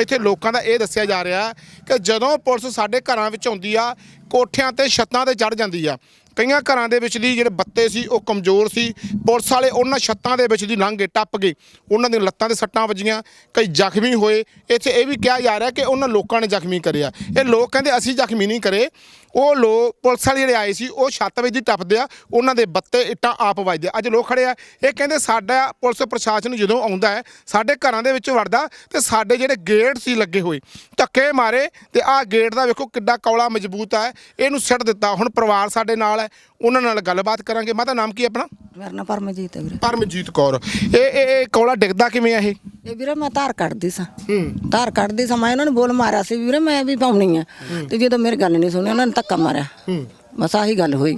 ਇੱਥੇ ਲੋਕਾਂ ਦਾ ਇਹ ਦੱਸਿਆ ਜਾ ਰਿਹਾ ਕਿ ਜਦੋਂ ਪੁਲਿਸ ਸਾਡੇ ਘਰਾਂ ਵਿੱਚ ਆਉਂਦੀ ਆ, ਕੋਠਿਆਂ ਤੇ ਛੱਤਾਂ ਤੇ ਚੜ ਜਾਂਦੀ ਆ। ਕਈਆਂ ਘਰਾਂ ਦੇ ਵਿੱਚ ਦੀ ਜਿਹੜੇ ਬੱਤੇ ਸੀ, ਉਹ ਕਮਜ਼ੋਰ ਸੀ। ਪੁਲਿਸ ਵਾਲੇ ਉਹਨਾਂ ਛੱਤਾਂ ਦੇ ਵਿੱਚ ਦੀ ਲੰਘ ਗਏ ਟੱਪ ਗਏ। ਉਹਨਾਂ ਦੀਆਂ ਲੱਤਾਂ ਤੇ ਸੱਟਾਂ ਵੱਜੀਆਂ, ਕਈ ਜ਼ਖਮੀ ਹੋਏ। ਇੱਥੇ ਇਹ ਵੀ ਕਿਹਾ ਜਾ ਰਿਹਾ ਕਿ ਉਹਨਾਂ ਲੋਕਾਂ ਨੇ ਜ਼ਖਮੀ ਕਰਿਆ। ਇਹ ਲੋਕ ਕਹਿੰਦੇ, ਅਸੀਂ ਜ਼ਖਮੀ ਨਹੀਂ ਕਰੇ। ਉਹ ਲੋਕ ਪੁਲਿਸ ਵਾਲੇ ਜਿਹੜੇ ਆਏ ਸੀ, ਉਹ ਛੱਤ ਵਿੱਚ ਦੀ ਟੱਪਦੇ ਆ, ਉਹਨਾਂ ਦੇ ਬੱਤੇ ਇੱਟਾਂ ਆਪ ਵੱਜਦੇ ਆ। ਅੱਜ ਲੋਕ ਖੜੇ ਆ, ਇਹ ਕਹਿੰਦੇ ਸਾਡਾ ਪੁਲਿਸ ਪ੍ਰਸ਼ਾਸਨ ਜਦੋਂ ਆਉਂਦਾ ਹੈ, ਸਾਡੇ ਘਰਾਂ ਦੇ ਵਿੱਚ ਵੜਦਾ ਤੇ ਸਾਡੇ ਜਿਹੜੇ ਗੇਟ ਸੀ ਲੱਗੇ ਹੋਏ, ਧੱਕੇ ਮਾਰੇ ਤੇ ਆਹ ਗੇਟ ਦਾ ਵੇਖੋ ਕਿੱਡਾ ਕੌਲਾ ਮਜ਼ਬੂਤ ਹੈ ਇਹਨੂੰ ਸਿੱਟ ਦਿੱਤਾ, ਹੁਣ ਪਰਿਵਾਰ ਸਾਡੇ ਨਾਲ ਹੈ ਉਹਨਾਂ ਨਾਲ ਗੱਲਬਾਤ ਕਰਾਂਗੇ। ਮਾਤਾ ਨਾਮ ਕੀ ਆਪਣਾ? ਮੇਰਾ ਨਾਂ ਪਰਮਜੀਤ ਹੈ ਵੀਰੇ। ਪਰਮਜੀਤ ਕੌਰ। ਇਹ ਇਹ ਇਹ ਕੌਲਾ ਡਿੱਗਦਾ ਕਿਵੇਂ ਆ ਇਹ? ਇਹ ਵੀਰੇ ਮੈਂ ਧਾਰ ਕੱਢਦੀ ਸਾਂ। ਹੂੰ। ਧਾਰ ਕੱਢਦੀ ਸਾਂ ਮੈਂ ਉਹਨਾਂ ਨੂੰ ਬੋਲ ਮਾਰਿਆ ਸੀ ਵੀਰੇ ਮੈਂ ਵੀ ਪਾਉਣੀ ਆ। ਤੇ ਜਦੋਂ ਮੇਰੀ ਗੱਲ ਨਹੀਂ ਸੁਣੀ ਉਹਨਾਂ ਨੇ ਧੱਕਾ ਮਾਰਿਆ। ਹੂੰ। ਬਸ ਆਹੀ ਗੱਲ ਹੋਈ।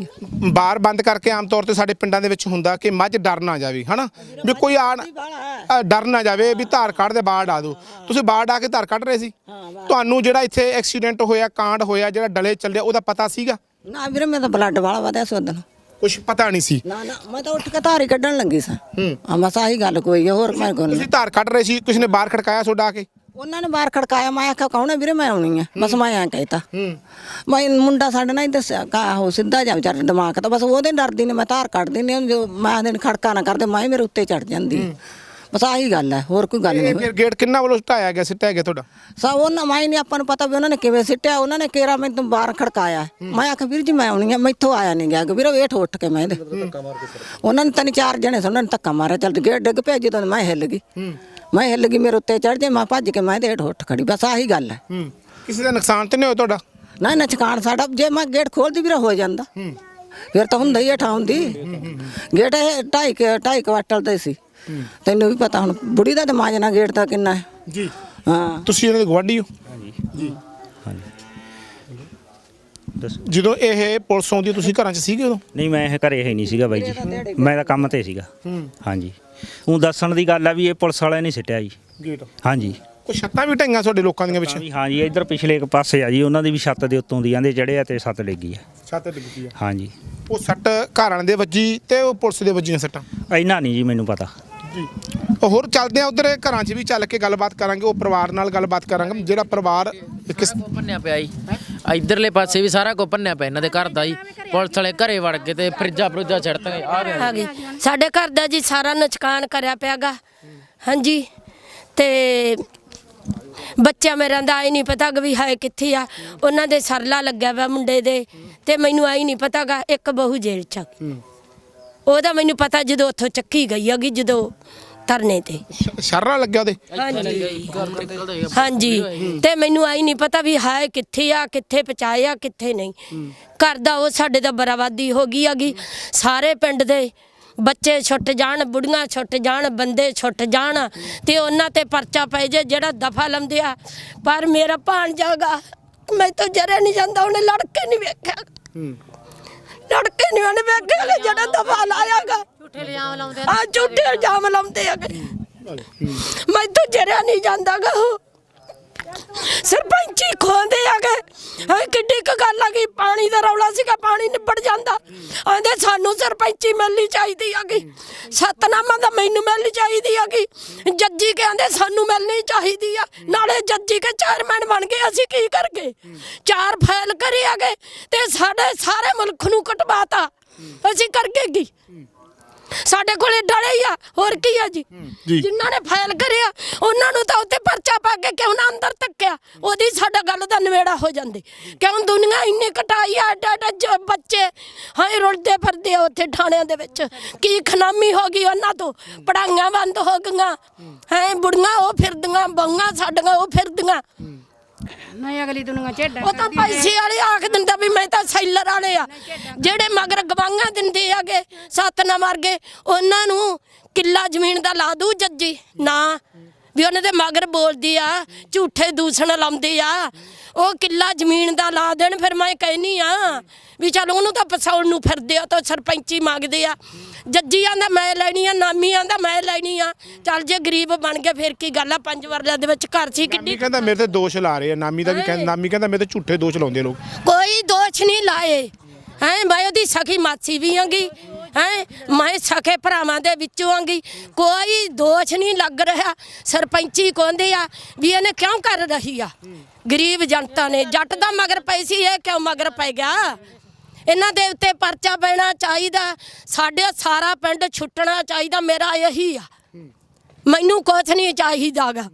ਬਾਰ ਬੰਦ ਕਰਕੇ ਆਮ ਤੌਰ ਤੇ ਸਾਡੇ ਪਿੰਡਾਂ ਦੇ ਵਿੱਚ ਹੁੰਦਾ ਕਿ ਮੱਝ ਡਰ ਨਾ ਜਾਵੇ ਹਨਾ? ਵੀ ਕੋਈ ਆ ਅ, ਡਰ ਨਾ ਜਾਵੇ ਵੀ ਧਾਰ ਕੱਢ ਦੇ ਬਾੜ ਆ ਦੋ ਤੁਸੀਂ ਬਾੜ ਆ ਕੇ ਧਾਰ ਕੱਢ ਰਹੇ ਸੀ? ਤੁਹਾਨੂੰ ਜਿਹੜਾ ਇੱਥੇ ਐਕਸੀਡੈਂਟ ਹੋਇਆ ਕਾਂਡ ਹੋਇਆ ਜਿਹੜਾ ਡਲੇ ਚੱਲਿਆ ਉਹਦਾ ਪਤਾ ਸੀਗਾ? ਨਾ ਵੀਰੇ ਮੈਂ ਤਾਂ ਬਲੱਡ ਵਾਲਾ ਵਧਿਆ ਸੀ ਉਦੋਂ ਕੁਝ ਪਤਾ ਨਹੀਂ ਸੀ। ਨਾ ਨਾ ਮੈਂ ਤਾਂ ਉੱਠ ਕੇ ਧਾਰ ਕੱਢਣ ਲੱਗੀ ਸਾਂ। ਹੂੰ। ਬਸ ਆਹੀ ਗੱਲ ਕੋਈ ਹੈ ਹੋਰ ਮੈਂ ਕੋਲ ਤੁਸੀਂ ਧਾਰ ਕੱਢ ਰਹੇ ਸੀ ਕਿਸੇ ਨੇ ਬਾਹਰ ਖੜਕਾਇਆ ਤੁਹਾਡਾ ਆ ਕੇ? ਉਹਨਾਂ ਨੇ ਬਾਹਰ ਖੜਕਾਇਆ ਮੈਂ ਆਖਿਆ ਕੌਣ ਹੈ ਵੀਰੇ ਮੈਂ ਆਉਣੀ ਆ। ਬਸ ਮੈਂ ਐਂ ਕਹਿਤਾ। ਹੂੰ। ਮੈਂ ਮੁੰਡਾ ਸਾਡੇ ਨਾਲ ਹੀ ਦੱਸਿਆ ਕਾ ਉਹ ਸਿੱਧਾ ਜਾ ਵਿਚਾਰ ਦਿਮਾਗ ਤਾਂ ਬਸ ਉਹਦੇ ਡਰਦੀ ਨੇ ਮੈਂ ਧਾਰ ਕੱਢਦੀ ਨੇ ਜੋ ਮੈਂ ਦਿਨ ਖੜਕਾ ਨਾ ਕਰਦੇ ਮੈਂ ਮੇਰੇ ਉੱਤੇ ਚੜ ਜਾਂਦੀ ਬਸ ਆਹੀ ਗੱਲ ਹੈ ਹੋਰ ਕੋਈ ਗੱਲ ਨਹੀਂ। ਇਹ ਫਿਰ ਗੇਟ ਕਿੰਨਾ ਵੱਲੋਂ ਢਾਇਆ ਗਿਆ ਸਿੱਟਿਆ ਗਿਆ ਤੁਹਾਡਾ? ਸਾ ਉਹਨਾਂ ਮੈਂ ਨਹੀਂ ਆਪਾਂ ਨੂੰ ਪਤਾ ਵੀ ਉਹਨਾਂ ਨੇ ਕਿਵੇਂ ਸਿੱਟਿਆ ਉਹਨਾਂ ਨੇ ਕੇਰਾ ਮੈਨੂੰ ਬਾਹਰ ਖੜਕਾਇਆ। ਮੈਂ ਆਖਿਆ ਵੀਰ ਜੀ ਮੈਂ ਆਉਣੀ ਆ ਮੈਥੋਂ ਆਇਆ ਨਹੀਂ ਗਿਆ ਵੀਰ ਵੇਠ ਉੱਠ ਕੇ ਮੈਂ ਇਹਦੇ ਉਹਨਾਂ ਨੇ ਤਿੰਨ ਚਾਰ ਜਣੇ ਸੀ ਉਹਨਾਂ ਨੇ ਧੱਕਾ ਮਾਰਿਆ ਚੱਲ ਗੇਟ ਡਿੱਗ ਪਿਆ ਜਦੋਂ ਮੈਂ ਹਿੱਲ ਗਈ। ਮੈਂ ਹਿੱਲ ਗਈ ਮੇਰੇ ਉੱਤੇ ਚੜ ਜੇ ਮੈਂ ਭੱਜ ਕੇ ਮੈਂ ਇਹਦੇ ਹੇਠ ਉੱਠ ਖੜੀ ਬਸ ਆਹੀ ਗੱਲ ਹੈ। ਹੂੰ। ਕਿਸੇ ਦਾ ਨੁਕਸਾਨ ਤੇ ਨਹੀਂ ਹੋਇਆ ਤੁਹਾਡਾ? ਨਾ ਨਾ ਚਕਾਨ ਸਾਡਾ ਜੇ ਮੈਂ ਗੇਟ ਖੋਲਦੀ ਵੀਰ ਹੋ ਜਾਂਦਾ। ਫਿਰ ਤਾਂ ਹੁੰਦਾ ਹੀ ਠਾਉਂਦੀ ਗੇਟ ਇਹ ਢਾਈ ਕੁ- ਢਾਈ ਕੁਆਟਲ ਦੇ ਸੀ। ਤੈਨੂੰ ਵੀ ਪਤਾ ਹੁਣ ਬੁੜੀ ਦਾ ਦਿਮਾਗ ਨਾ ਗੇਟ ਦਾ ਕਿੰਨਾ ਹੈ। ਜੀ। ਹਾਂ। ਤੁਸੀਂ ਇਹਨਾਂ ਦੇ ਗਵਾਂਢੀ ਹੋ? ਦੱਸੋ। ਜਦੋਂ ਇਹ ਪੁਲਿਸ ਆਉਂਦੀ ਤੁਸੀਂ ਘਰਾਂ 'ਚ ਸੀਗੇ ਉਦੋਂ? ਨਹੀਂ ਮੈਂ ਇਹ ਘਰੇ ਹੀ ਨਹੀਂ ਸੀਗਾ ਬਾਈ ਜੀ। ਮੈਂ ਤਾਂ ਕੰਮ ਤੇ ਸੀਗਾ। ਹਾਂਜੀ। ਉਹ ਦੱਸਣ ਦੀ ਗੱਲ ਆ ਵੀ ਇਹ ਪੁਲਿਸ ਵਾਲਿਆਂ ਨੇ ਸਿੱਟਿਆ ਜੀ। ਗੇਟ ਹਾਂਜੀ। ਕੋਈ ਛੱਤਾਂ ਵੀ ਢਾਈਆਂ ਤੁਹਾਡੇ ਲੋਕਾਂ ਦੀਆਂ ਵਿੱਚ ਤਾਂ ਵੀ ਹਾਂਜੀ ਇੱਧਰ ਪਿਛਲੇ ਇੱਕ ਪਾਸੇ ਆ ਜੀ ਉਹਨਾਂ ਦੀ ਵੀ ਛੱਤ ਦੇ ਉੱਤੋਂ ਦੀ ਆਂਦੇ ਚੜਿਆ ਤੇ ਛੱਤ ਡਿੱਗੀ ਆ। ਛੱਤ ਡਿੱਗਦੀ ਆ। ਹਾਂਜੀ। ਉਹ ਸੱਟ ਘਰ ਦੇ ਵੱਜੀ ਤੇ ਉਹ ਪੁਲਿਸ ਦੇ ਵੱਜੀਆਂ ਸੱਟਾਂ? ਇੰਨਾ ਨਹੀਂ ਜੀ ਮੈਨੂੰ ਪਤਾ। ਜੀ। ਹੋਰ ਚੱਲਦੇ ਆ ਉਧਰ ਘਰਾਂ 'ਚ ਵੀ ਚੱਲ ਕੇ ਗੱਲਬਾਤ ਕਰਾਂਗੇ ਉਹ ਪਰਿਵਾਰ ਨਾਲ ਗੱਲਬਾਤ ਕਰਾਂਗੇ। ਜਿਹੜਾ ਪਰਿਵਾਰ ਕਿਸ ਭੰਨਿਆ ਪਿਆ ਜੀ। ਇਧਰਲੇ ਪਾਸੇ ਵੀ ਸਾਰਾ ਕੋ ਭੰਨਿਆ ਪਿਆ ਇਹਨਾਂ ਦੇ ਘਰ ਦਾ ਜੀ। ਪੁਲਿਸ ਵਾਲੇ ਘਰੇ ਵੜ ਕੇ ਤੇ ਫਰਿੱਜਾ ਫਰੁੱਜਾ ਛੱਡਤਗੇ ਆ ਗਏ ਆ ਗਏ। ਸਾਡੇ ਘਰ ਦਾ ਜੀ ਸਾਰਾ ਨੁਕਸਾਨ ਕਰਿਆ ਪਿਆਗਾ। ਹਾਂਜੀ। ਤੇ ਬੱਚਾ ਮੇਰਾ ਦਾ ਆਈ ਨਹੀਂ ਪਤਾ ਵੀ ਹੈ ਕਿੱਥੇ ਆ। ਉਹਨਾਂ ਦੇ ਸਰਲਾ ਲੱਗਿਆ ਵਾ ਮੁੰਡੇ ਦੇ। ਤੇ ਮੈਨੂੰ ਆਈ ਨਹੀਂ ਪਤਾਗਾ ਇੱਕ ਬਹੂ ਜੇਲ੍ਹ ਚ। ਉਹਦਾ ਮੈਨੂੰ ਪਤਾ ਜਦੋਂ ਉੱਥੋਂ ਚੱਕੀ ਗਈ ਹੈਗੀ ਜਦੋਂ ਧਰਨੇ ਤੇ। ਸ਼ਰਰਾ ਲੱਗਿਆ ਉਹਦੇ? ਹਾਂਜੀ। ਹਾਂਜੀ। ਤੇ ਮੈਨੂੰ ਆਈ ਨਹੀਂ ਪਤਾ ਵੀ ਹਾਏ ਕਿੱਥੇ ਆ ਕਿੱਥੇ ਪਹੁੰਚਾਇਆ ਕਿੱਥੇ ਨਹੀਂ। ਘਰ ਦਾ ਉਹ ਸਾਡੇ ਦਾ ਬਰਾਬਾਦੀ ਹੋ ਗਈ ਹੈਗੀ। ਸਾਰੇ ਪਿੰਡ ਦੇ ਬੱਚੇ ਛੁੱਟ ਜਾਣ ਬੁੜੀਆਂ ਛੁੱਟ ਜਾਣ ਬੰਦੇ ਛੁੱਟ ਜਾਣ। ਤੇ ਉਹਨਾਂ ਤੇ ਪਰਚਾ ਪੈ ਜੇ ਜਿਹੜਾ ਦਫਾ ਲੰਦੇ ਆ। ਪਰ ਮੇਰਾ ਭਾਣਜਾਗਾ ਮੈਂ ਤਾਂ ਜਰੇ ਨਹੀਂ ਜਾਂਦਾ ਉਹਨੇ ਲੜਕੇ ਨਹੀਂ ਵੇਖਿਆ। ਲੜਕੇ ਨਹੀਂ ਉਹਨੇ ਵੇਖਿਆ ਕਿ ਜਿਹੜਾ ਦਫਾ ਲਾਇਆਗਾ ਝੂਠੇ ਇਲਜ਼ਾਮ ਲਾਉਂਦੇ ਆ ਝੂਠੇ ਇਲਜ਼ਾਮ ਲਾਉਂਦੇ ਆ ਮੈਂ ਤਾਂ ਜਰਿਆ ਨਹੀਂ ਜਾਂਦਾਗਾ ਉਹ ਸਰਪੰਚੀ ਖੋਂਦੇ ਆ ਗਏ ਹਾਂ ਕਿੱਡੀ ਕੁ ਗੱਲ ਆ ਗਈ। ਪਾਣੀ ਦਾ ਰੌਲਾ ਸੀਗਾ, ਪਾਣੀ ਨਿਬੜ ਜਾਂਦਾ। ਆਂਦੇ ਸਾਨੂੰ ਸਰਪੰਚੀ ਮਿਲਣੀ ਚਾਹੀਦੀ ਆ ਗਈ ਸਤਨਾਮਾ ਦਾ ਮੈਨੂੰ ਮਿਲਣੀ ਚਾਹੀਦੀ ਆ ਗਈ ਜੱਜੀ ਕਹਿੰਦੇ ਸਾਨੂੰ ਮਿਲਣੀ ਚਾਹੀਦੀ ਆ। ਨਾਲੇ ਜੱਜੀ ਕੇ ਚੇਅਰਮੈਨ ਬਣ ਗਏ, ਅਸੀਂ ਕੀ ਕਰ ਗਏ ਚਾਰ ਫਾਈਲ ਕਰੇ ਆ ਗਏ ਤੇ ਸਾਡੇ ਸਾਰੇ ਮੁਲਕ ਨੂੰ ਕਟਵਾਤਾ। ਅਸੀਂ ਕਰ ਗਏ ਕੀ? ਸਾਡੇ ਕੋਲੇ ਡਲੇ ਹੀ ਆ। ਹੋਰ ਕੀ ਆ ਜੀ? ਜੀ। ਜਿਨ੍ਹਾਂ ਨੇ ਫਾਈਲ ਕਰਿਆ ਉਹਨਾਂ ਨੂੰ ਤਾਂ ਉੱਤੇ ਪਰਚਾ ਪਾ ਕੇ ਕਿਉਂ ਨਾ ਅੰਦਰ ਤੱਕਿਆ ਉਹਦੀ ਸਾਡਾ ਗੱਲ ਦਾ ਨਵੇੜਾ ਹੋ ਜਾਂਦੇ। ਕਿਉਂ ਦੁਨੀਆ ਇੰਨੀ ਕਟਾਈ ਆ ਏਡਾ ਜ- ਬੱਚੇ ਹਾਂ ਰੁਲਦੇ ਫਿਰਦੇ ਆ ਉੱਥੇ ਥਾਣਿਆਂ ਦੇ ਵਿੱਚ। ਕੀ ਖਨਾਮੀ ਹੋ ਗਈ ਉਹਨਾਂ ਤੋਂ? ਪੜਾਈਆਂ ਬੰਦ ਹੋ ਗਈਆਂ। ਹੈ ਬੁੜੀਆਂ ਉਹ ਫਿਰਦੀਆਂ ਬਹੂਆਂ ਸਾਡੀਆਂ ਉਹ ਫਿਰਦੀਆਂ। ਨਹੀਂ ਅਗਲੀ ਦੁਨੀਆ ਝੇਡਾ ਉਹ ਤਾਂ ਪੈਸੇ ਵਾਲੇ ਆਖ ਦਿੰਦਾ ਵੀ ਮੈਂ ਤਾਂ ਸੈਲਰ ਵਾਲੇ ਆ। ਜਿਹੜੇ ਮਗਰ ਗਵਾਂਗਾ ਦਿੰਦੇ ਆਗੇ ਸੱਤ ਨਾ ਮਰ ਗਏ ਉਹਨਾਂ ਨੂੰ ਕਿੱਲਾ ਜ਼ਮੀਨ ਦਾ ਲਾ ਦੂ ਜੱਜੀ। ਨਾ ਵੀ ਉਹਨਾਂ ਦੇ ਮਗਰ ਬੋਲਦੀ ਆ ਝੂਠੇ ਦੂਸ਼ਣ ਲਾਉਂਦੇ ਆ। ਉਹ ਕਿੱਲਾ ਜ਼ਮੀਨ ਦਾ ਲਾ ਦੇਣ ਫਿਰ ਮੈਂ ਕਹਿਨੀ ਆ ਵੀ ਚਲ ਉਹਨੂੰ ਤਾਂ ਪਸਾਉਣ ਨੂੰ ਫਿਰਦੇ ਆ ਤਾਂ ਸਰਪੰਚੀ ਮੰਗਦੇ ਆ। ਜੱਜੀ ਆਂਦਾ ਮੈਂ ਲੈਣੀ ਆ ਨਾਮੀ ਆਂਦਾ ਮੈਂ ਲੈਣੀ ਆ। ਚੱਲ ਜੇ ਗਰੀਬ ਬਣ ਗਏ ਫਿਰ ਕੀ ਗੱਲ ਆ? ਪੰਜ ਵਰਲਿਆਂ ਦੇ ਵਿੱਚ ਘਰ ਸੀ ਕਿੱਡੀ ਕਹਿੰਦਾ ਮੇਰੇ ਤੇ ਦੋਸ਼ ਲਾ ਰਹੇ ਆ ਨਾਮੀ ਦਾ ਵੀ ਕਹਿੰਦਾ ਨਾਮੀ ਕਹਿੰਦਾ ਮੇਰੇ ਤੇ ਝੂਠੇ ਦੋਸ਼ ਲਾਉਂਦੇ ਲੋਕ। ਕੋਈ ਦੋਸ਼ ਨਹੀਂ ਲਾਏ। ਹੈ ਮੈਂ ਉਹਦੀ ਸਖੀ ਮਾਸੀ ਵੀ ਆਂਗੀ। ਹੈ ਮੈਂ ਸਖੇ ਭਰਾਵਾਂ ਦੇ ਵਿੱਚੋਂ ਆਂਗੀ। ਕੋਈ ਦੋਸ਼ ਨਹੀਂ ਲੱਗ ਰਿਹਾ। ਸਰਪੰਚੀ ਕਹਿੰਦੇ ਆ ਵੀ ਇਹਨੇ ਕਿਉਂ ਕਰ ਰਹੀ ਆ? ਗਰੀਬ ਜਨਤਾ ਨੇ, ਜੱਟ ਦਾ ਮਗਰ ਪਈ ਸੀ, ਇਹ ਕਿਉਂ ਮਗਰ ਪੈ ਗਿਆ? ਇਹਨਾਂ ਦੇ ਉੱਤੇ ਪਰਚਾ ਪੈਣਾ ਚਾਹੀਦਾ, ਸਾਡੇ ਸਾਰਾ ਪਿੰਡ ਛੁੱਟਣਾ ਚਾਹੀਦਾ, ਮੇਰਾ ਇਹੀ ਆ। ਮੈਨੂੰ ਕੁਛ ਨਹੀਂ ਚਾਹੀਦਾਗਾ।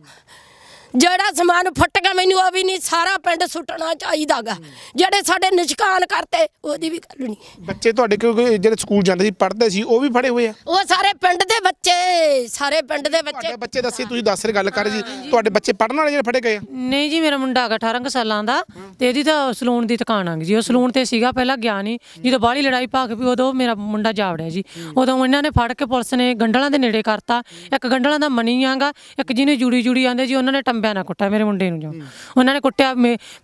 ਜਿਹੜਾ ਸਮਾਨ ਫੁੱਟ ਗਿਆ ਮੈਨੂੰ ਉਹ ਵੀ ਨਹੀਂ ਸਾਰਾ ਪਿੰਡ ਸੁੱਟਣਾ ਚਾਹੀਦਾਗਾ। ਜਿਹੜੇ ਸਾਡੇ ਨਿਸ਼ਕਾਨ ਕਰਤੇ ਉਹਦੀ ਵੀ ਗੱਲ ਨਹੀਂ। ਬੱਚੇ ਤੁਹਾਡੇ ਕਿਉਂਕਿ ਜਿਹੜੇ ਸਕੂਲ ਜਾਂਦੇ ਸੀ ਪੜ੍ਹਦੇ ਸੀ ਉਹ ਵੀ ਫੜੇ ਹੋਏ ਆ? ਉਹ ਸਾਰੇ ਪਿੰਡ ਦੇ ਬੱਚੇ ਸਾਰੇ ਪਿੰਡ ਦੇ ਬੱਚੇ। ਤੁਹਾਡੇ ਬੱਚੇ ਦੱਸੇ ਤੁਸੀਂ ਦੱਸ ਰਹੇ ਗੱਲ ਕਰ ਰਹੇ ਸੀ। ਤੁਹਾਡੇ ਬੱਚੇ ਪੜ੍ਹਨ ਵਾਲੇ ਜਿਹੜੇ ਫੜੇ ਗਏ ਆ? ਨਹੀਂ ਜੀ ਮੇਰਾ ਮੁੰਡਾ ਹੈਗਾ 18 ਕੁ ਸਾਲਾਂ ਦਾ ਤੇ ਇਹਦੀ ਤਾਂ ਸਲੂਨ ਦੀ ਦੁਕਾਨ ਆ ਜੀ। ਉਹ ਸਲੂਨ ਤੇ ਸੀਗਾ ਪਹਿਲਾਂ ਗਿਆ ਨਹੀਂ ਜਦੋਂ ਬਾਹਲੀ ਲੜਾਈ ਭਾਗ ਪਈ ਉਦੋਂ ਮੇਰਾ ਮੁੰਡਾ ਜਾਵੜਿਆ ਜੀ। ਉਦੋਂ ਇਹਨਾਂ ਨੇ ਫੜ ਕੇ ਪੁਲਿਸ ਨੇ ਗੰਡਲਾਂ ਦੇ ਨੇੜੇ ਕਰਤਾ। ਇੱਕ ਗੰਡਲਾਂ ਦਾ ਮਨੀ ਆਂਗਾ ਇੱਕ ਜਿਹਨੇ ਜੁੜੀ ਜੁੜੀ ਆਂਦੇ ਜੀ ਉਹਨਾਂ ਨੇ ਟੰਬਿਆਂ ਨਾਲ ਕੁੱਟਿਆ ਮੇਰੇ ਮੁੰਡੇ ਨੂੰ ਜੋ। ਉਹਨਾਂ ਨੇ ਕੁੱਟਿਆ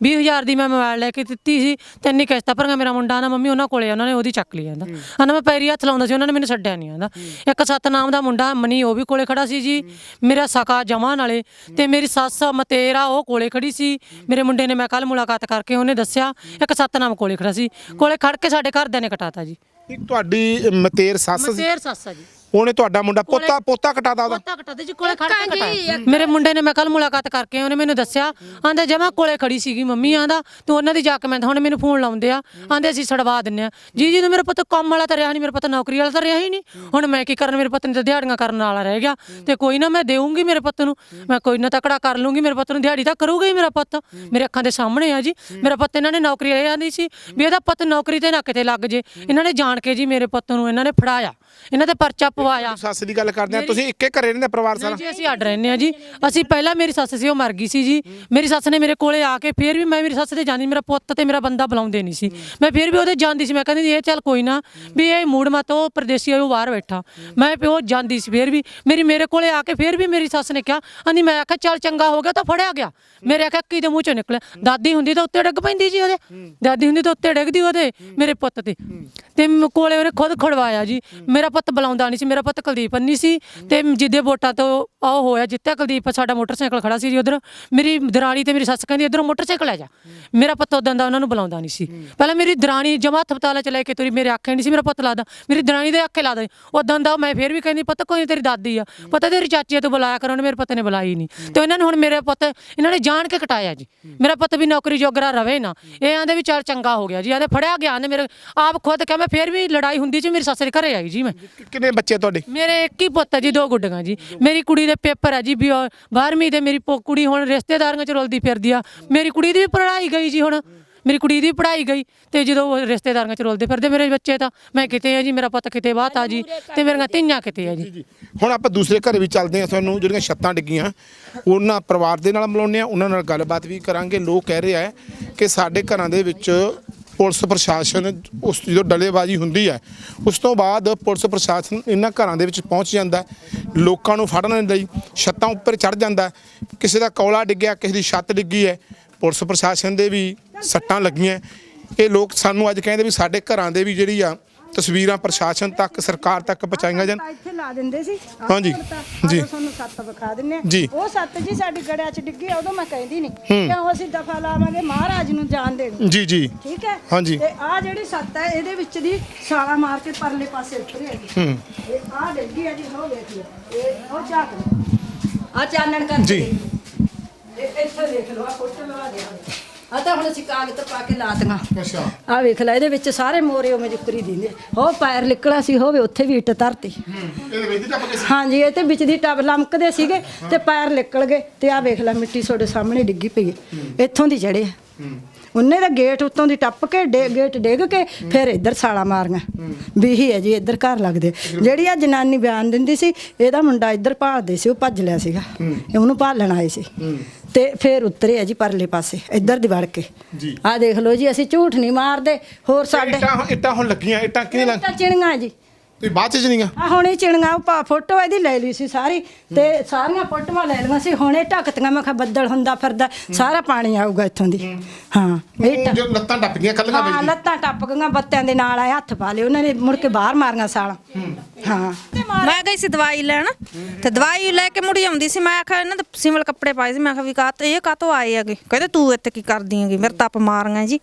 20000 ਦੀ ਮੈਂ ਮੋਬਾਈਲ ਲੈ ਕੇ ਦਿੱਤੀ ਸੀ ਤਿੰਨ ਕਿਸ਼ਤਾਂ ਭਰੀਆਂ ਮੇਰਾ ਮੁੰਡਾ ਨਾ ਮੰਮੀ ਉਹਨਾਂ ਕੋਲੇ ਉਹਨਾਂ ਨੇ ਉਹਦੀ ਚੱਕ ਲਈ ਜਾਂਦਾ ਆਂਦਾ ਮੈਂ ਪੈਰੀ ਹੱਥ ਲਾਉਂਦਾ ਸੀ ਉਹਨਾਂ ਨੇ ਮੈਨੂੰ ਛੱਡਿਆ ਨਹੀਂ ਆਂਦਾ ਇੱਕ ਸਤਨਾਮ ਦਾ ਮੁੰਡਾ ਮਨੀ ਉਹ ਵੀ ਕੋਲੇ ਖੜਾ ਸੀ ਜੀ। ਮੇਰਾ ਸਕਾ ਜਮਾਂ ਨਾਲੇ ਤੇ ਮੇਰੀ ਸੱਸ ਮਤੇਰਾ ਉਹ ਕੋਲੇ ਖੜੀ ਸੀ। ਮੇਰੇ ਮੁੰਡੇ ਨੇ ਮੈਂ ਕੱਲ ਮੁਲਾਕਾਤ ਕਰਕੇ ਉਹਨੇ ਦੱਸਿਆ ਇੱਕ ਸਤਨਾਮ ਕੋਲੇ ਖੜਾ ਸੀ। ਕੋਲੇ ਖੜ ਕੇ ਸਾਡੇ ਘਰਦਿਆਂ ਨੇ ਕਟਾਤਾ ਜੀ। ਤੁਹਾਡੀ ਮਤੇਰ ਸੱਸ ਸੀ? ਮਤੇਰ ਸੱਸ ਆ ਜੀ। ਉਹਨੇ ਤੁਹਾਡਾ ਮੁੰਡਾ ਪੋਤਾ ਪੋਤਾ ਕਟਾਦਾ ਉਹਦਾ। ਪੋਤਾ ਕਟਾਦੇ ਜੀ ਕੋਲੇ ਖੜ ਕੇ ਕਟਾਇਆ ਮੇਰੇ ਮੁੰਡੇ ਨੇ ਮੈਂ ਕੱਲ ਮੁਲਾਕਾਤ ਕਰਕੇ ਉਹਨੇ ਮੈਨੂੰ ਦੱਸਿਆ ਆਂਦਾ ਜਮਾ ਕੋਲੇ ਖੜੀ ਸੀਗੀ ਮੰਮੀ ਆਂਦਾ ਤੂੰ ਉਹਨਾਂ ਦੀ ਜਾ ਕੇ ਮੈਂ ਹੁਣ ਮੈਨੂੰ ਫੋਨ ਲਾਉਂਦੇ ਆ ਆਂਦੇ ਅਸੀਂ ਛਡਵਾ ਦਿੰਨੇ ਆ। ਜੀ ਜੀ ਨੂੰ ਮੇਰਾ ਪੁੱਤ ਕੰਮ ਵਾਲਾ ਤਾਂ ਰਿਹਾ ਨਹੀਂ ਮੇਰਾ ਪੁੱਤ ਨੌਕਰੀ ਵਾਲਾ ਤਾਂ ਰਿਹਾ ਹੀ ਨਹੀਂ ਹੁਣ ਮੈਂ ਕੀ ਕਰਨ ਮੇਰੇ ਪੁੱਤ ਨੇ ਤਾਂ ਦਿਹਾੜੀਆਂ ਕਰਨ ਵਾਲਾ ਰਹਿ ਗਿਆ। ਤੇ ਕੋਈ ਨਾ ਮੈਂ ਦੇਵਾਂਗੀ ਮੇਰੇ ਪੁੱਤ ਨੂੰ। ਮੈਂ ਕੋਈ ਨਾ ਤਕੜਾ ਕਰ ਲੂੰਗੀ ਮੇਰੇ ਪੁੱਤ ਨੂੰ ਦਿਹਾੜੀ ਤਾਂ ਕਰੂਗਾ ਹੀ ਮੇਰਾ ਪੁੱਤ। ਮੇਰੇ ਅੱਖਾਂ ਦੇ ਸਾਹਮਣੇ ਆ ਜੀ। ਮੇਰਾ ਪੁੱਤ ਇਹਨਾਂ ਨੇ ਨੌਕਰੀ ਇਹ ਆਂਦੀ ਸੀ ਵੀ ਇਹਦਾ ਪੁੱਤ ਨੌਕਰੀ ਤੇ ਨਾ ਕਿਤੇ ਲੱਗ ਜੇ। ਇਹਨਾਂ ਨੇ ਜਾਣ ਕੇ ਜੀ ਮੇਰੇ ਪੁੱਤ ਨੂੰ ਇਹਨਾਂ ਨੇ ਫੜਾਇਆ। ਇਹਨਾਂ ਤੇ ਪਰਚਾ ਪਵਾਇਆ। ਸੱਸ ਦੀ ਗੱਲ ਕਰਦੇ ਆ ਤੁਸੀਂ ਇੱਕੇ ਘਰੇ ਰਹਿੰਦੇ ਪਰਿਵਾਰ ਸਾਰਾ? ਜੀ ਅਸੀਂ ਅੱਡ ਰਹਿੰਦੇ ਆ ਜੀ। ਅਸੀਂ ਪਹਿਲਾਂ ਮੇਰੀ ਸੱਸ ਸੀ ਉਹ ਮਰ ਗਈ ਸੀ ਜੀ। ਮੇਰੀ ਸੱਸ ਨੇ ਮੇਰੇ ਕੋਲੇ ਆ ਕੇ ਫੇਰ ਵੀ ਮੈਂ ਮੇਰੀ ਸੱਸ ਦੇ ਜਾਂਦੀ ਮੇਰਾ ਪੁੱਤ ਤੇ ਮੇਰਾ ਬੰਦਾ ਬੁਲਾਉਂਦੇ ਨਹੀਂ ਸੀ। ਮੈਂ ਫੇਰ ਵੀ ਉਹਦੇ ਜਾਂਦੀ ਸੀ ਮੈਂ ਕਹਿੰਦੀ ਇਹ ਚੱਲ ਕੋਈ ਨਾ ਵੀ ਇਹ ਮੂਡ ਮਤ ਉਹ ਪਰਦੇਸੀ ਆ, ਉਹ ਬਾਹਰ ਬੈਠਾ। ਮੈਂ ਪਿਓ ਜਾਂਦੀ ਸੀ ਫੇਰ ਵੀ। ਮੇਰੀ ਮੇਰੇ ਕੋਲੇ ਆ ਕੇ ਫੇਰ ਵੀ ਮੇਰੀ ਸੱਸ ਨੇ ਕਿਹਾ ਆਂਦੀ ਮੈਂ ਆਖਿਆ ਚੱਲ ਚੰਗਾ ਹੋ ਗਿਆ ਤਾਂ ਫੜਿਆ ਗਿਆ। ਮੇਰੇ ਆਖਿਆ ਕੀ ਦੇ ਮੂੰਹ ਚੋਂ ਨਿਕਲਿਆ? ਦਾਦੀ ਹੁੰਦੀ ਤਾਂ ਉੱਤੇ ਡਿੱਗ ਪੈਂਦੀ ਜੀ ਉਹਦੇ। ਦਾਦੀ ਹੁੰਦੀ ਤਾਂ ਉੱਤੇ ਡਿੱਗਦੀ ਉਹਦੇ ਮੇਰੇ ਪੁੱਤ ਤੇ। ਤੇ ਕੋਲੇ ਉਹਨੇ ਖੁਦ ਖੜਵਾਇਆ ਜੀ। ਮੇਰਾ ਪੁੱਤ ਬੁਲਾਉਂਦਾ ਨਹੀਂ ਸੀ ਮੇਰਾ ਪੁੱਤ ਕੁਲਦੀਪ ਨਹੀਂ ਸੀ ਤੇ ਜਿੱਦੇ ਵੋਟਾਂ ਤੋਂ ਉਹ ਹੋਇਆ ਜਿੱਤਿਆ ਕੁਲਦੀਪ ਸਾਡਾ ਮੋਟਰਸਾਈਕਲ ਖੜਾ ਸੀ ਜੀ ਉਧਰ। ਮੇਰੀ ਦਰਾਣੀ ਤੇ ਮੇਰੀ ਸੱਸ ਕਹਿੰਦੀ ਇਧਰੋਂ ਮੋਟਰਸਾਈਕਲ ਲੈ ਜਾ। ਮੇਰਾ ਪੁੱਤ ਉਦੋਂ ਦਾ ਉਹਨਾਂ ਨੂੰ ਬੁਲਾਉਂਦਾ ਨਹੀਂ ਸੀ। ਪਹਿਲਾਂ ਮੇਰੀ ਦਰਾਣੀ ਜਮਾ ਹਸਪਤਾਲ ਚ ਲੈ ਕੇ ਤੁਰੀ ਮੇਰੇ ਆਖੇ ਨਹੀਂ ਸੀ ਮੇਰਾ ਪੁੱਤ ਲਾਦਾ ਮੇਰੀ ਦਰਾਣੀ ਦੇ ਆਖੇ ਲਾਦਾ ਉਦੋਂ ਦਾ ਮੈਂ ਫੇਰ ਵੀ ਕਹਿੰਦੀ ਪੁੱਤ ਕੋਈ ਨੀ, ਤੇਰੀ ਦਾਦੀ ਆ। ਪਤਾ ਤੇਰੀ ਚਾਚੀ ਆ ਤੂੰ ਬੁਲਾਇਆ ਕਰ ਉਹਨੇ ਮੇਰੇ ਪੁੱਤ ਨੇ ਬੁਲਾਈ ਨਹੀਂ ਤੇ ਇਹਨਾਂ ਨੇ ਹੁਣ ਮੇਰੇ ਪੁੱਤ ਇਹਨਾਂ ਨੇ ਜਾਣ ਕੇ ਕਟਾਇਆ ਜੀ। ਮੇਰਾ ਪੁੱਤ ਵੀ ਨੌਕਰੀ ਜੋਗਰਾ ਰਵੇ ਨਾ। ਇਹ ਆਂਦੇ ਵੀ ਚੱਲ ਚੰਗਾ ਹੋ ਗਿਆ ਜੀ। ਆਂਦੇ ਫੜਿਆ ਗਿਆ ਆਂਦੇ ਮੇਰੇ ਆਪ ਖੁਦ ਕਹਾਂ ਮੈਂ ਫੇਰ ਵੀ ਲੜਾਈ ਹੁੰਦੀ ਸੀ ਮੇਰੀ ਸੱਸ ਦੇ ਘਰੇ ਆਈ ਜੀ ਮੈਂ। ਕਿੰਨੇ ਬੱਚੇ ਤੁਹਾਡੇ? ਮੇਰੇ ਇੱਕ ਹੀ ਪੁੱਤ ਆ ਜੀ ਦੋ ਗੁੱਡੀਆਂ ਜੀ। ਮੇਰੀ ਕੁੜੀ ਦੇ ਪੇਪਰ ਆ ਜੀ 12ਵੀਂ ਦੇ ਮੇਰੀ ਪੋ- ਕੁੜੀ ਹੁਣ ਰਿਸ਼ਤੇਦਾਰੀਆਂ ਚ ਰੁਲਦੀ ਫਿਰਦੀ ਆ। ਮੇਰੀ ਕੁੜੀ ਦੀ ਵੀ ਪੜ੍ਹਾਈ ਗਈ ਜੀ ਹੁਣ। ਮੇਰੀ ਕੁੜੀ ਦੀ ਵੀ ਪੜ੍ਹਾਈ ਗਈ ਤੇ ਜਦੋਂ ਉਹ ਰਿਸ਼ਤੇਦਾਰੀਆਂ ਚ ਰੁਲਦੇ ਫਿਰਦੇ ਮੇਰੇ ਬੱਚੇ ਤਾਂ ਮੈਂ ਕਿਤੇ ਆ ਜੀ ਮੇਰਾ ਪੁੱਤ ਕਿਤੇ ਬਾਤ ਆ ਜੀ ਤੇ ਮੇਰੀਆਂ ਧੀਆਂ ਕਿਤੇ ਆ ਜੀ। ਹੁਣ ਆਪਾਂ ਦੂਸਰੇ ਘਰੇ ਵੀ ਚੱਲਦੇ ਆ ਤੁਹਾਨੂੰ ਜਿਹੜੀਆਂ ਛੱਤਾਂ ਡਿੱਗੀਆਂ ਉਹਨਾਂ ਪਰਿਵਾਰ ਦੇ ਨਾਲ ਮਿਲਾਉਂਦੇ ਆ ਉਹਨਾਂ ਨਾਲ ਗੱਲਬਾਤ ਵੀ ਕਰਾਂਗੇ। ਲੋਕ ਕਹਿ ਰਹੇ ਆ ਕਿ ਸਾਡੇ ਘਰਾਂ ਦੇ ਵਿੱਚ ਪੁਲਿਸ ਪ੍ਰਸ਼ਾਸਨ ਉਸ ਜਦੋਂ ਡਲੇਬਾਜ਼ੀ ਹੁੰਦੀ ਹੈ, ਉਸ ਤੋਂ ਬਾਅਦ ਪੁਲਿਸ ਪ੍ਰਸ਼ਾਸਨ ਇਹਨਾਂ ਘਰਾਂ ਦੇ ਵਿੱਚ ਪਹੁੰਚ ਜਾਂਦਾ ਲੋਕਾਂ ਨੂੰ ਫੜਨ ਲਈ ਛੱਤਾਂ ਉੱਪਰ ਚੜ ਜਾਂਦਾ ਕਿਸੇ ਦਾ ਕੌਲਾ ਡਿੱਗਿਆ ਕਿਸੇ ਦੀ ਛੱਤ ਡਿੱਗੀ ਹੈ, ਪੁਲਿਸ ਪ੍ਰਸ਼ਾਸਨ ਦੇ ਵੀ ਸੱਟਾਂ ਲੱਗੀਆਂ ਇਹ ਲੋਕ ਸਾਨੂੰ ਅੱਜ ਕਹਿੰਦੇ ਵੀ ਸਾਡੇ ਘਰਾਂ ਦੇ ਵੀ ਜਿਹੜੀ ਆ ਤਸਵੀਰਾਂ ਪ੍ਰਸ਼ਾਸਨ ਤੱਕ ਸਰਕਾਰ ਤੱਕ ਪਹੁੰਚਾਈਆਂ ਜਾਣ। ਇੱਥੇ ਲਾ ਦਿੰਦੇ ਸੀ। ਆਹ ਹਾਂਜੀ, ਤਾਂ ਜੀ। ਤੁਹਾਨੂੰ ਸੱਤ ਵਿਖਾ ਦਿੰਨੇ ਆ। ਜੀ। ਉਹ ਸੱਤ ਜੀ ਸਾਡੀ ਗੜਿਆ ਚ ਡਿੱਗੀ ਆ, ਉਦੋਂ ਮੈਂ ਕਹਿੰਦੀ ਨਹੀਂ ਕਿਉਂ ਅਸੀਂ ਦਫਾ ਲਾਵਾਂਗੇ ਮਹਾਰਾਜ ਨੂੰ ਜਾਣ ਦੇਣੀ। ਜੀ ਜੀ। ਠੀਕ ਹੈ? ਹਾਂਜੀ। ਤੇ ਆ ਜਿਹੜੀ ਸੱਤ ਹੈ ਇਹਦੇ ਵਿੱਚ ਦੀ ਛਾਲਾ ਮਾਰ ਕੇ ਪਰਲੇ ਪਾਸੇ ਉਤਰੀ ਹੈ ਜੀ। ਹੂੰ। ਇਹ ਆ ਡਿੱਗੀ ਹੈ ਜੀ ਹੋ ਵੇਖ ਲਓ। ਇਹ ਉਹ ਝਾਕ ਲਓ। ਆ ਚਾਨਣ ਕਰਕੇ ਜੀ। ਇਹ ਇੱਥੇ ਦੇਖ ਲਓ ਆ ਫੋਟੋ ਲਵਾ ਦੇ ਆ ਤਾਂ ਹੁਣ ਅਸੀਂ ਕਾਗਜ਼ ਪਾ ਕੇ ਲਾਤੀਆਂ ਅੱਛਾ। ਆ ਵੇਖ ਲੈ ਇਹਦੇ ਵਿੱਚ ਸਾਰੇ ਮੋਰੇ ਉਵੇਂ ਜੁਕਰੀ ਦਿੰਦੇ ਹੋ ਪੈਰ ਨਿਕਲਿਆ ਸੀ ਹੋਵੇ ਉੱਥੇ ਵੀ ਇੱਟ ਧਰਤੀ। ਇਹਦੇ ਵਿੱਚ ਟੱਪ ਕੇ ਹਾਂਜੀ ਇਹ ਤੇ ਵਿੱਚ ਦੀ ਟਬ ਲਮਕਦੇ ਸੀਗੇ ਤੇ ਪੈਰ ਨਿਕਲ ਗਏ ਤੇ ਆ ਵੇਖ ਲੈ ਮਿੱਟੀ ਤੁਹਾਡੇ ਸਾਹਮਣੇ ਡਿੱਗੀ ਪਈ ਹੈ। ਇੱਥੋਂ ਦੀ ਆ। ਉਹਨੇ ਦਾ ਗੇਟ ਉੱਤੋਂ ਦੀ ਟੱਪ ਕੇ ਡੇ- ਗੇਟ ਡਿੱਗ ਕੇ ਫਿਰ ਇੱਧਰ ਸਾਲਾ ਮਾਰੀਆਂ। ਵੀ ਹੀ ਹੈ ਜੀ ਇੱਧਰ ਘਰ ਲੱਗਦੇ। ਜਿਹੜੀ ਆ ਜਨਾਨੀ ਬਿਆਨ ਦਿੰਦੀ ਸੀ ਇਹਦਾ ਮੁੰਡਾ ਇੱਧਰ ਭਾਲਦੇ ਸੀ ਉਹ ਭੱਜ ਲਿਆ ਸੀਗਾ। ਇਹ ਉਹਨੂੰ ਭਾਲਣ ਆਏ ਸੀ। ਤੇ ਫਿਰ ਉਤਰੇ ਆ ਜੀ ਪਰਲੇ ਪਾਸੇ ਇੱਧਰ ਦੀ ਵੜ ਕੇ। ਜੀ। ਆ ਦੇਖ ਲਓ ਜੀ ਅਸੀਂ ਝੂਠ ਨਹੀਂ ਮਾਰਦੇ ਹੋਰ ਸਾਡੇ ਇੱਟਾਂ ਹੁਣ ਲੱਗੀਆਂ ਇੱਟਾਂ ਕਿਹਨੇ ਲੱਗ ਚਿਣੀਆਂ ਜੀ। ਤੁਸੀਂ ਬਾਅਦ ਚ ਜਣੀਆਂ? ਆ ਹੁਣੇ ਚਿਣੀਆਂ ਉਹ ਪਾ ਫੋਟੋ ਇਹਦੀ ਲੈ ਲਈ ਸੀ ਸਾਰੀ ਤੇ ਸਾਰੀਆਂ ਫੋਟੋਆਂ ਲੈ ਲਈਆਂ ਸੀ। ਹੁਣੇ ਢੱਕਤੀਆਂ ਮੈਂ ਕਿਹਾ ਬੱਦਲ ਹੁੰਦਾ ਫਿਰਦਾ ਸਾਰਾ ਪਾਣੀ ਆਊਗਾ ਇੱਥੋਂ ਦੀ। ਹਾਂ ਇਹ ਢੱਕ- ਜੋ ਲੱਤਾਂ ਟੱਪ ਗਈਆਂ ਕੱਲੀਆਂ ਹਾਂ ਵਿੱਚ ਲੱਤਾਂ ਟੱਪ ਗਈਆਂ ਬੱਤਿਆਂ ਦੇ ਨਾਲ ਆਏ ਹੱਥ ਪਾ ਲਏ ਉਹਨਾਂ ਨੇ ਮੁੜ ਕੇ ਬਾਹਰ ਮਾਰੀਆਂ ਸਾਲਾਂ। ਹਾਂ। ਮੈਂ ਗਈ ਸੀ ਦਵਾਈ ਲੈਣ ਤੇ ਦਵਾਈ ਲੈ ਕੇ ਮੁੜੀ ਆਉਂਦੀ ਸੀ। ਮੈਂ ਆਖਿਆ ਇਹਨਾਂ ਦੇ ਸਿਮਲ ਕੱਪੜੇ ਪਾਏ ਸੀ। ਮੈਂ ਆਖਿਆ ਵੀ ਕਾਹ ਇਹ ਕਾਹਤੋਂ ਆਏ ਹੈਗੇ? ਕਹਿੰਦੇ ਤੂੰ ਇੱਥੇ ਕੀ ਕਰਦੀ ਹੈਗੀ? ਮੇਰੇ ਤੱਪ ਮਾਰੀਆਂ ਜੀ।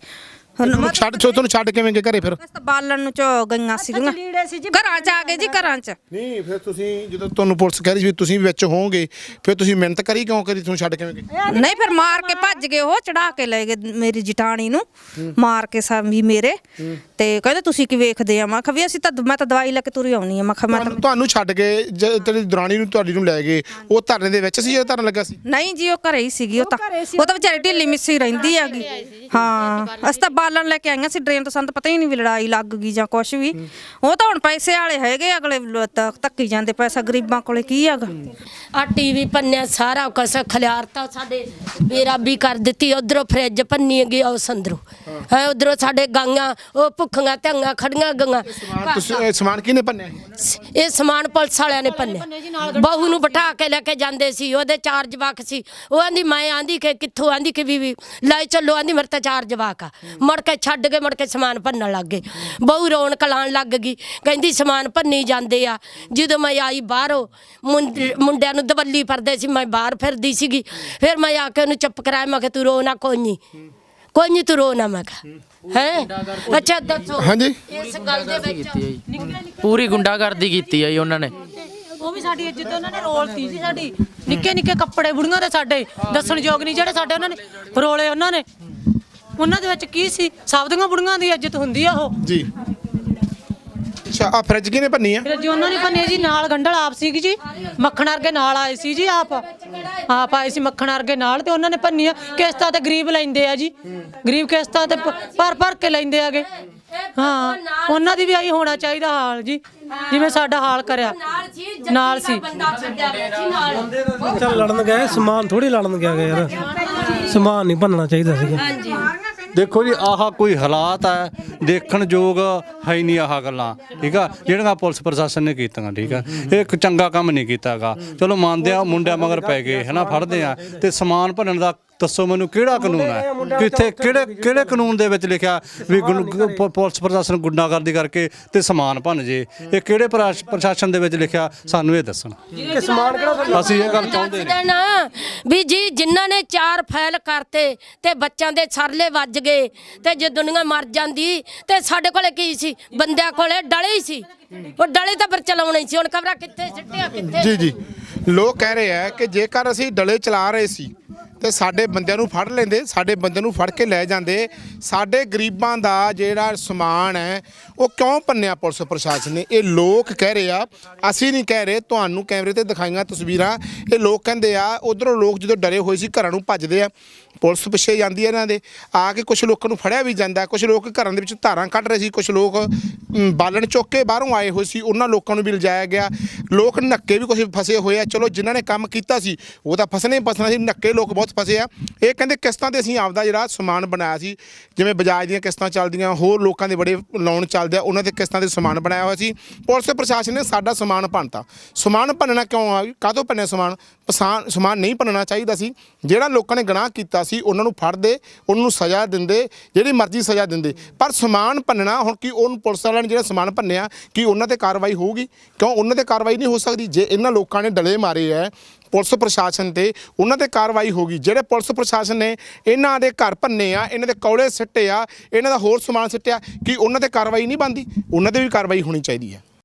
ਤੁਹਾਨੂੰ ਛੱਡ ਤੁਹਾਨੂੰ ਛੱਡ ਕਿਵੇਂ ਗਏ ਘਰੇ ਫਿਰ? ਤਾਂ ਬਾਲਣ ਨੂੰ ਚ ਗਈਆਂ ਸੀਗੀਆਂ। ਲੀੜੇ ਸੀ ਜੀ ਘਰਾਂ ਚ ਆ ਗਏ ਜੀ ਘਰਾਂ ਚ। ਨਹੀਂ ਫਿਰ ਤੁਸੀਂ ਜਦੋਂ ਤੁਹਾਨੂੰ ਪੁਲਿਸ ਕਹਿ ਰਹੀ ਸੀ ਵੀ ਤੁਸੀਂ ਵੀ ਵਿੱਚ ਹੋਵੋਗੇ ਫਿਰ ਤੁਸੀਂ ਮਿਹਨਤ ਕਰੀ ਕਿਉਂ ਕਰੀ? ਤੁਹਾਨੂੰ ਛੱਡ ਕਿਵੇਂ ਗਏ? ਨਹੀਂ ਫਿਰ ਮਾਰ ਕੇ ਭੱਜ ਗਏ ਉਹ ਚੜਾ ਕੇ ਲੈ ਗਏ ਮੇਰੀ ਜਟਾਣੀ ਨੂੰ ਮਾਰ ਕੇ ਸਾ ਵੀ ਮੇਰੇ। ਤੇ ਕਹਿੰਦੇ ਤੁਸੀਂ ਕੀ ਵੇਖਦੇ ਆ? ਮੈਂ ਕਿਹਾ ਵੀ ਅਸੀਂ ਤਾਂ ਮੈਂ ਤਾਂ ਦਵਾਈ ਲੈ ਕੇ ਤੁਰੀ ਆਉਣੀ ਆ। ਮੈਂ ਕਿਹਾ ਮੈਂ ਤਾਂ ਤੁਹਾਨੂੰ ਤੁਹਾਨੂੰ ਛੱਡ ਕੇ ਜ- ਤੇਰੀ ਦਰਾਣੀ ਨੂੰ ਤੁਹਾਡੀ ਨੂੰ ਲੈ ਗਏ। ਉਹ ਧਰਨੇ ਦੇ ਵਿੱਚ ਸੀ ਜਾਂ ਧਰਨ ਲੱਗਾ ਸੀ? ਨਹੀਂ ਜੀ ਉਹ ਘਰੇ ਹੀ ਸੀਗੀ ਉਹ ਤਾਂ ਉਹ ਤਾਂ ਵਿਚਾਰੀ ਢਿੱਲੀ ਮਿੱਸੀ ਰਹਿੰਦੀ ਹੈਗੀ। ਹਾਂ ਅਸੀਂ ਤਾਂ ਬਾਲਣ ਲੈ ਕੇ ਆਈਆਂ ਸੀ ਡਰੇਨ ਤੋਂ ਸਾਨੂੰ ਤਾਂ ਪਤਾ ਹੀ ਨਹੀਂ ਵੀ ਲੜਾਈ ਲੱਗ ਗਈ ਜਾਂ ਕੁਛ ਵੀ। ਉਹ ਤਾਂ ਹੁਣ ਪੈਸੇ ਵਾਲੇ ਹੈਗੇ ਅਗਲੇ ਲ- ਧੱਕੀ ਜਾਂਦੇ ਪੈਸਾ ਗਰੀਬਾਂ ਕੋਲੇ ਕੀ ਹੈਗਾ? ਆ ਟੀਵੀ ਪੰਨਿਆ ਸਾਰਾ ਕੁਛ ਖਲਿਆਰਤਾ ਸਾਡੇ ਬੇਰਾਬੀ ਕਰ ਦਿੱਤੀ ਉਧਰੋਂ ਫਰਿੱਜ ਪੰਨੀ ਗਈ ਉਸ ਅੰਦਰੋਂ। ਹੈ। ਉਧਰੋਂ ਸਾਡੇ ਗਾਂਆਂ ਉਹ ਭੁੱਖੀਆਂ ਧੰਗਾਂ ਖੜੀਆਂ ਗਾਂਆਂ ਸਮਾਨ ਤੁਸੀਂ ਇਹ ਸਮਾਨ ਕਿਹਨੇ ਭੰਨਿਆ ਇਹ ਸਮਾਨ ਪੁਲਿਸ ਵਾਲਿਆਂ ਨੇ ਪੰਨਿਆ ਬਹੂ ਨੂੰ ਬਿਠਾ ਕੇ ਲੈ ਕੇ ਜਾਂਦੇ ਸੀ ਉਹਦੇ ਚਾਰ ਜਵਾਕ ਸੀ। ਉਹ ਆਂਦੀ ਮੈਂ ਆਂਦੀ ਕਿ ਕਿੱਥੋਂ ਆਂਦੀ ਕਿ ਵੀ ਲੈ ਚੱਲੋ ਆਂਦੀ ਮੇਰੇ ਤਾਂ ਚਾਰ ਜਵਾਕ ਆ। ਮੁੜ ਕੇ ਛੱਡ ਕੇ ਮੁੜ ਕੇ ਸਮਾਨ ਭੰਨਣ ਲੱਗ ਗਏ। ਬਹੂ ਰੋਣ ਕਲਾਣ ਲੱਗ ਗਈ। ਕਹਿੰਦੀ ਸਮਾਨ ਭੰਨੀ ਜਾਂਦੇ ਆ। ਜਦੋਂ ਮੈਂ ਆਈ ਬਾਹਰੋਂ ਮੁੰਡ- ਮੁੰਡਿਆਂ ਨੂੰ ਦਵੱਲੀ ਪਰਦੇ ਸੀ ਮੈਂ ਬਾਹਰ ਫਿਰਦੀ ਸੀਗੀ। ਫਿਰ ਮੈਂ ਆ ਕੇ ਉਹਨੂੰ ਚੁੱਪ ਕਰਾਇਆ ਮੈਂ ਕਿ ਤੂੰ ਰੋ ਨਾ ਕੋਈ ਨਹੀਂ ਕੋਈ ਨਹੀਂ ਤੂੰ ਰੋ ਨਾ ਮੈਂ ਕਿਹਾ। ਹੈ? ਅੱਛਾ ਦੱਸੋ। ਹਾਂਜੀ। ਇਸ ਗੱਲ ਦੇ ਵਿੱਚ ਕੀਤੀ ਜੀ ਪੂਰੀ ਗੁੰਡਾਗਰਦੀ ਕੀਤੀ ਹੈ ਜੀ ਉਹਨਾਂ ਨੇ। ਉਹ ਵੀ ਸਾਡੀ ਇੱਜ਼ਤ ਉਹਨਾਂ ਨੇ ਰੋਲਤੀ ਸੀ ਸਾਡੀ। ਨਿੱਕੇ ਨਿੱਕੇ ਕੱਪੜੇ ਬੁੜੀਆਂ ਦੇ ਸਾਡੇ ਦੱਸਣ ਯੋਗ ਨਹੀਂ ਜਿਹੜੇ ਸਾਡੇ ਉਹਨਾਂ ਨੇ ਰੋਲੇ ਉਹਨਾਂ ਨੇ। ਉਹਨਾਂ ਦੇ ਵਿੱਚ ਕੀ ਸੀ? ਸਭ ਦੀਆਂ ਬੁੜੀਆਂ ਦੀ ਇੱਜ਼ਤ ਹੁੰਦੀ ਆ ਉਹ। ਜੀ। ਅੱਛਾ ਆ ਫਰਿੱਜ ਕਿਹਨੇ ਭੰਨੀ ਆ? ਫਿਰ ਜੀ ਉਹਨਾਂ ਨੇ ਭੰਨੇ ਜੀ ਨਾਲ ਗੰਡਲ ਆਪ ਸੀਗੀ ਜੀ। ਮੱਖਣ ਵਰਗੇ ਨਾਲ ਆਏ ਸੀ ਜੀ ਆਪ। ਆਪ ਆਏ ਸੀ ਮੱਖਣ ਵਰਗੇ ਨਾਲ ਤੇ ਉਹਨਾਂ ਨੇ ਭੰਨੀਆਂ ਕਿਸ਼ਤਾਂ ਤੇ ਗਰੀਬ ਲੈਂਦੇ ਆ ਜੀ। ਗਰੀਬ ਕਿਸ਼ਤਾਂ ਤੇ ਭਰ ਭਰ ਕੇ ਲੈਂਦੇ ਆਗੇ। ਹਾਂ ਉਹਨਾਂ ਦੀ ਵੀ ਆਈ ਹੋਣਾ ਚਾਹੀਦਾ ਹਾਲ ਜੀ। ਜਿਵੇਂ ਸਾਡਾ ਹਾਲ ਕਰਿਆ। ਨਾਲ ਸੀ। ਬੰਦਾ ਛੱਡਿਆ ਗਿਆ ਸੀ ਨਾਲ ਚੱਲ ਲੜਨ ਗਏ ਸਮਾਨ ਥੋੜੀ ਲੜਨ ਗਿਆ ਗਾ ਯਾਰ। ਸਮਾਨ ਨਹੀਂ ਭੰਨਣਾ ਚਾਹੀਦਾ ਸੀਗਾ। ਦੇਖੋ ਜੀ, ਆਹ ਕੋਈ ਹਾਲਾਤ ਹੈ ਦੇਖਣ ਯੋਗ ਹੈ ਹੀ ਨਹੀਂ ਆਹ ਗੱਲਾਂ, ਠੀਕ ਆ? ਜਿਹੜੀਆਂ ਪੁਲਿਸ ਪ੍ਰਸ਼ਾਸਨ ਨੇ ਕੀਤੀਆਂ, ਠੀਕ ਆ? ਇਹ ਇੱਕ ਚੰਗਾ ਕੰਮ ਨਹੀਂ ਕੀਤਾਗਾ। ਚਲੋ ਮੰਨਦੇ ਆ, ਮੁੰਡਿਆਂ ਮਗਰ ਪੈ ਗਏ, ਹਨਾ, ਫੜਦੇ ਆ, ਤੇ ਸਮਾਨ ਭੰਨਣ ਦਾ ਦੱਸੋ ਮੈਨੂੰ ਕਿਹੜਾ ਕਾਨੂੰਨ ਹੈ? ਕਿੱਥੇ ਕਿਹੜੇ ਕਿਹੜੇ ਕਾਨੂੰਨ ਦੇ ਵਿੱਚ ਲਿਖਿਆ ਵੀ ਪ- ਪੁਲਿਸ ਪ੍ਰਸ਼ਾਸਨ ਗੁੰਡਾਗਰਦੀ ਕਰਕੇ ਤੇ ਸਮਾਨ ਭੰਨ ਜੇ। ਇਹ ਕਿਹੜੇ ਪ੍ਰਸ਼- ਪ੍ਰਸ਼ਾਸਨ ਦੇ ਵਿੱਚ ਲਿਖਿਆ? ਸਾਨੂੰ ਇਹ ਦੱਸਣ। ਅਸੀਂ ਇਹ ਗੱਲ ਚਾਹੁੰਦੇ ਨੇ ਦੇਣਾ ਵੀ ਜੀ ਜਿਨ੍ਹਾਂ ਨੇ ਚਾਰ ਫੈਲ ਕਰਤੇ ਤੇ ਬੱਚਿਆਂ ਦੇ ਸਰਲੇ ਵੱਜ ਗਏ ਤੇ ਜੇ ਦੁਨੀਆ ਮਰ ਜਾਂਦੀ ਤੇ ਸਾਡੇ ਕੋਲੇ ਕੀ ਸੀ? ਬੰਦਿਆਂ ਕੋਲੇ ਡਲੇ ਹੀ ਸੀ। ਉਹ ਡਲੇ ਤਾਂ ਫਿਰ ਚਲਾਉਣੇ ਹੀ ਸੀ। ਹੁਣ ਕਬਰਾਂ ਕਿੱਥੇ ਸਿੱਟਿਆ ਕਿੱਥੇ ਜੀ ਜੀ। ਲੋਕ ਕਹਿ ਰਹੇ ਆ ਕਿ ਜੇਕਰ ਅਸੀਂ ਡਲੇ ਚਲਾ ਰਹੇ ਸੀ ਤੇ ਸਾਡੇ ਬੰਦਿਆਂ ਨੂੰ ਫੜ ਲੈਂਦੇ, ਸਾਡੇ ਬੰਦਿਆਂ ਨੂੰ ਫੜ ਕੇ ਲੈ ਜਾਂਦੇ। ਸਾਡੇ ਗਰੀਬਾਂ ਦਾ ਜਿਹੜਾ ਸਮਾਨ ਹੈ, ਉਹ ਕਿਉਂ ਪੰਨਿਆ ਪੁਲਿਸ ਪ੍ਰਸ਼ਾਸਨ ਨੇ? ਇਹ ਲੋਕ ਕਹਿ ਰਹੇ ਆ, ਅਸੀਂ ਨਹੀਂ ਕਹਿ ਰਹੇ, ਤੁਹਾਨੂੰ ਕੈਮਰੇ ਤੇ ਦਿਖਾਈਆਂ ਤਸਵੀਰਾਂ। ਇਹ ਲੋਕ ਕਹਿੰਦੇ ਆ, ਉਧਰੋਂ ਲੋਕ ਜਦੋਂ ਡਰੇ ਹੋਏ ਸੀ, ਘਰਾਂ ਨੂੰ ਭੱਜਦੇ ਆ। ਪੁਲਿਸ ਪਿੱਛੇ ਜਾਂਦੀ ਹੈ ਇਹਨਾਂ ਦੇ, ਆ ਕੇ ਕੁਝ ਲੋਕਾਂ ਨੂੰ ਫੜਿਆ ਵੀ ਜਾਂਦਾ ਕੁਝ ਲੋਕ ਘਰਾਂ ਦੇ ਵਿੱਚ ਧਾਰਾਂ ਕੱਢ ਰਹੇ ਸੀ ਕੁਝ ਲੋਕ ਬਾਲਣ ਚੁੱਕ ਕੇ ਬਾਹਰੋਂ ਆਏ ਹੋਏ ਸੀ, ਉਹਨਾਂ ਲੋਕਾਂ ਨੂੰ ਵੀ ਲਿਜਾਇਆ ਗਿਆ। ਲੋਕ ਨੱਕੇ ਵੀ ਕੁਝ ਫਸੇ ਹੋਏ ਆ, ਚਲੋ ਜਿਨ੍ਹਾਂ ਨੇ ਕੰਮ ਕੀਤਾ ਸੀ, ਉਹ ਤਾਂ ਫਸਣੇ ਹੀ ਫਸਣਾ ਸੀ, ਨੱਕੇ ਲੋਕ ਬਹੁਤ ਫਸੇ ਆ। ਇਹ ਕਹਿੰਦੇ ਕਿਸ਼ਤਾਂ ਤੇ ਅਸੀਂ ਆਪਦਾ ਜਿਹੜਾ ਸਮਾਨ ਬਣਾਇਆ ਸੀ, ਜਿਵੇਂ ਬਜਾਜ ਦੀਆਂ ਕਿਸ਼ਤਾਂ ਚੱਲਦੀਆਂ, ਹੋਰ ਲੋਕਾਂ ਦੇ ਬੜੇ ਲੋਨ ਚੱਲਦੇ ਆ, ਉਹਨਾਂ ਦੇ ਕਿਸ਼ਤਾਂ ਦੇ ਸਮਾਨ ਬਣਾਇਆ ਹੋਇਆ ਸੀ। ਪੁਲਿਸ ਪ੍ਰਸ਼ਾਸਨ ਨੇ ਸਾਡਾ ਸਮਾਨ ਭੰਨਤਾ। ਸਮਾਨ ਭੰਨਣਾ ਕਿਉਂ ਆ? ਕਾਹਤੋਂ ਭੰਨਿਆ ਸਮਾਨ? ਪਸਾਨ, ਸਮਾਨ ਨਹੀਂ ਭੰਨਣਾ ਚਾਹੀਦਾ ਸੀ। ਜਿਹੜਾ ਲੋਕਾਂ ਨੇ ਗੁਨਾਹ ਕੀਤਾ ਸੀ, ਉਹਨਾਂ ਨੂੰ ਫੜਦੇ, ਉਹਨਾਂ ਨੂੰ ਸਜ਼ਾ ਦਿੰਦੇ, ਜਿਹੜੀ ਮਰਜ਼ੀ ਸਜ਼ਾ ਦਿੰਦੇ। ਪਰ ਸਮਾਨ ਭੰਨਣਾ, ਹੁਣ ਕੀ ਉਹਨ ਪੁਲਿਸ ਵਾਲਿਆਂ ਨੇ ਜਿਹੜਾ ਸਮਾਨ ਭੰਨਿਆ, ਕੀ ਉਹਨਾਂ ਤੇ ਕਾਰਵਾਈ ਹੋਊਗੀ? ਕਿਉਂ ਉਹਨਾਂ ਤੇ ਕਾਰਵਾਈ ਨਹੀਂ ਹੋ ਸਕਦੀ? ਜੇ ਇਹਨਾਂ ਲੋਕਾਂ ਨੇ ਡਲੇ ਮਾਰੇ ਐ, ਪੁਲਿਸ ਪ੍ਰਸ਼ਾਸਨ ਤੇ, ਉਹਨਾਂ ਤੇ ਕਾਰਵਾਈ ਹੋਗੀ ਜਿਹੜੇ ਪੁਲਿਸ ਪ੍ਰਸ਼ਾਸਨ ਨੇ ਇਹਨਾਂ ਦੇ ਘਰ ਭੰਨੇ ਆ, ਇਹਨਾਂ ਦੇ ਕੌਲੇ ਸਿੱਟੇ ਆ, ਇਹਨਾਂ ਦਾ ਹੋਰ ਸਮਾਨ ਸਿੱਟਿਆ, ਕਿ ਉਹਨਾਂ ਤੇ ਕਾਰਵਾਈ ਨਹੀਂ ਬੰਦੀ ਉਹਨਾਂ ਤੇ ਵੀ ਕਾਰਵਾਈ ਹੋਣੀ ਚਾਹੀਦੀ ਹੈ